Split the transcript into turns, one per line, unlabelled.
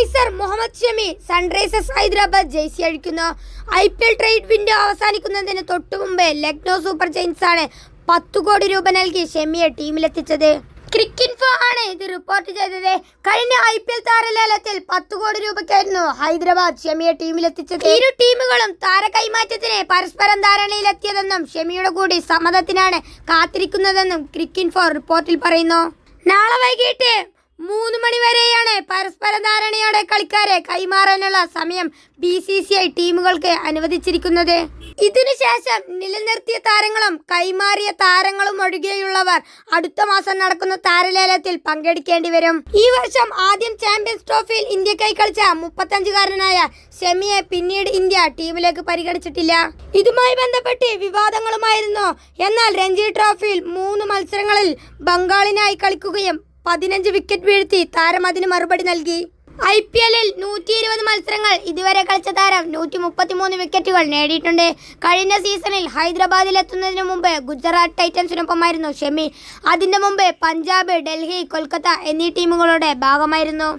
Pacer Mohammed Shami Sunrisers Hyderabad jersey അഴിക്കുന്നു. I P L trade window അവസാനിക്കുന്നതിന് തൊട്ടു മുമ്പേ Lucknow super Jains ആണ് പത്തു കോടി രൂപ നൽകി ഷമിയെ ടീമിലെത്തിച്ചത്. ക്രിക്കിൻഫോ ആണ് ഇത് റിപ്പോർട്ട് ചെയ്തത്. കഴിഞ്ഞ ഐ പി എൽ താരലേലത്തിൽ പത്ത് കോടി രൂപയ്ക്കായിരുന്നു ഹൈദരാബാദ് ഷമിയെ ടീമിലെത്തിച്ചത്. ഇരു ടീമുകളും താര കൈമാറ്റത്തിന് പരസ്പരം ധാരണയിലെത്തിയതെന്നും ഷമിയുടെ കൂടി സമ്മതത്തിനാണ് കാത്തിരിക്കുന്നതെന്നും ക്രിക്കിൻഫോ റിപ്പോർട്ടിൽ പറയുന്നു. നാളെ വൈകിട്ട് മൂന്ന് മണിവരെയാണ് പരസ്പര ധാരണയോടെ കളിക്കാരെ കൈമാറാനുള്ള സമയം ബി സി സി ഐ ടീമുകൾക്ക് അനുവദിച്ചിരിക്കുന്നത്. ഇതിനുശേഷം നിലനിർത്തിയ താരങ്ങളും കൈമാറിയ താരങ്ങളും ഒഴികെയുള്ളവർ അടുത്ത മാസം നടക്കുന്ന താരലേലത്തിൽ പങ്കെടുക്കേണ്ടി വരും. ഈ വർഷം ആദ്യം ചാമ്പ്യൻസ് ട്രോഫിയിൽ ഇന്ത്യക്കായി കളിച്ച മുപ്പത്തഞ്ചുകാരനായ ഷെമിയെ പിന്നീട് ഇന്ത്യ ടീമിലേക്ക് പരിഗണിച്ചിട്ടില്ല. ഇതുമായി ബന്ധപ്പെട്ട് വിവാദങ്ങളുമായിരുന്നു. എന്നാൽ രഞ്ജി ട്രോഫിയിൽ മൂന്ന് മത്സരങ്ങളിൽ ബംഗാളിനായി കളിക്കുകയും പതിനഞ്ച് വിക്കറ്റ് വീഴ്ത്തി താരം അതിന് മറുപടി നൽകി. ഐ പി എല്ലിൽ നൂറ്റി ഇരുപത് മത്സരങ്ങൾ ഇതുവരെ കളിച്ച താരം നൂറ്റി മുപ്പത്തിമൂന്ന് വിക്കറ്റുകൾ നേടിയിട്ടുണ്ട്. കഴിഞ്ഞ സീസണിൽ ഹൈദരാബാദിൽ എത്തുന്നതിന് മുമ്പ് ഗുജറാത്ത് ടൈറ്റൻസിനൊപ്പമായിരുന്നു ഷെമി. അതിന്റെ മുമ്പ് പഞ്ചാബ് ഡൽഹി കൊൽക്കത്ത എന്നീ ടീമുകളുടെ ഭാഗമായിരുന്നു.